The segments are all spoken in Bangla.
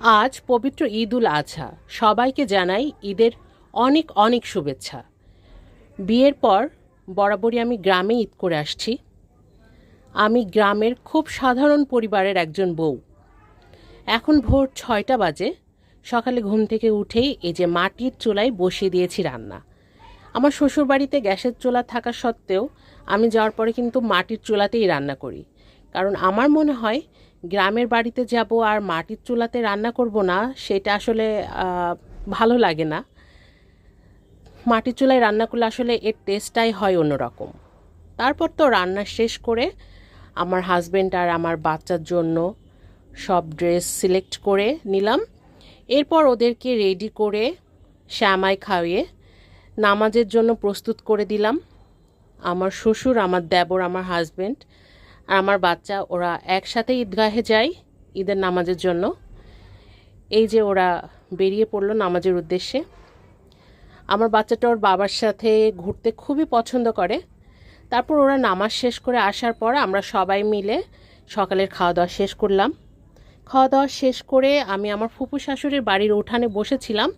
আজ পবিত্র ঈদ উল আজহা সবাইকে জানাই ঈদের অনেক অনেক শুভেচ্ছা। বিয়ের পর বরাবরই আমি গ্রামে ঈদ করে আসছি। আমি গ্রামের খুব সাধারণ পরিবারের একজন বউ। এখন ভোর ছয়টা বাজে। সকালে ঘুম থেকে উঠেই এই যে মাটির চুলায় বসিয়ে দিয়েছি রান্না। আমার শ্বশুরবাড়িতে গ্যাসের চুলা থাকা সত্ত্বেও আমি যাওয়ার পরে কিন্তু মাটির চুলাতেই রান্না করি। কারণ আমার মনে হয় গ্রামের বাড়িতে যাব আর মাটির চুলাতে রান্না করব না, সেটা আসলে ভালো লাগে না। মাটির চুলায় রান্না করলে আসলে এর টেস্টটাই হয় অন্যরকম। তারপর তো রান্না শেষ করে আমার হাজবেন্ড আর আমার বাচ্চার জন্য সব ড্রেস সিলেক্ট করে নিলাম। এরপর ওদেরকে রেডি করে শ্যামাই খাইয়ে নামাজের জন্য প্রস্তুত করে দিলাম। আমার শ্বশুর, আমার দেবর, আমার হাজবেন্ড আর আমার বাচ্চা ওরা একসাথে ঈদগাহে যায় ঈদের নামাজের জন্য। এই যে ওরা বেরিয়ে পড়ল নামাজের উদ্দেশ্যে। আমার বাচ্চাটা ওর বাবার সাথে ঘুরতে খুবই পছন্দ করে। তারপর ওরা নামাজ শেষ করে আসার পর আমরা সবাই মিলে সকালের খাওয়া দাওয়া শেষ করলাম। খাওয়া দাওয়া শেষ করে আমি আমার ফুপু শাশুড়ির বাড়ির উঠানে বসেছিলাম।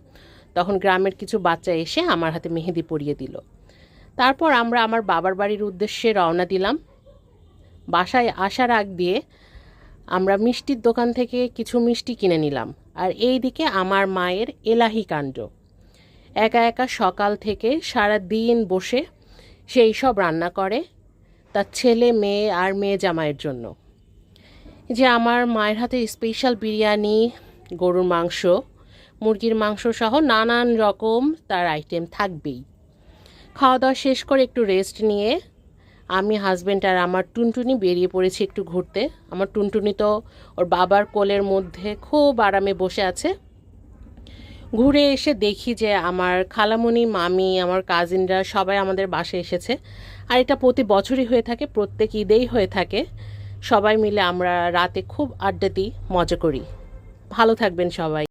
তখন গ্রামের কিছু বাচ্চা এসে আমার হাতে মেহেদি পরিয়ে দিল। তারপর আমরা আমার বাবার বাড়ির উদ্দেশ্যে রওনা দিলাম। বাসায় আসার আগ দিয়ে আমরা মিষ্টির দোকান থেকে কিছু মিষ্টি কিনে নিলাম। আর এই দিকে আমার মায়ের এলাহি কাণ্ড। একা একা সকাল থেকে সারা দিন বসে সেই সব রান্না করে তার ছেলে, মেয়ে আর মেয়ে জামাইয়ের জন্য। যে আমার মায়ের হাতে স্পেশাল বিরিয়ানি, গরুর মাংস, মুরগির মাংস সহ নানান রকম তার আইটেম থাকবেই। খাওয়া দাওয়া শেষ করে একটু রেস্ট নিয়ে আমি হাজব্যান্ড আর আমার টুনটুনি বেরিয়ে পড়েছি একটু ঘুরতে। আমার টুনটুনি তো ওর বাবার কোলের মধ্যে খুব আরামে বসে আছে। ঘুরে এসে দেখি যে আমার খালামণি মামি, আমার কাজিনরা সবাই আমাদের বাসায় এসেছে। আর এটা প্রতি বছরই হয়ে থাকে, প্রত্যেক ঈদেই হয়ে থাকে। সবাই মিলে আমরা রাতে খুব আড্ডা দিই, মজা করি। ভালো থাকবেন সবাই।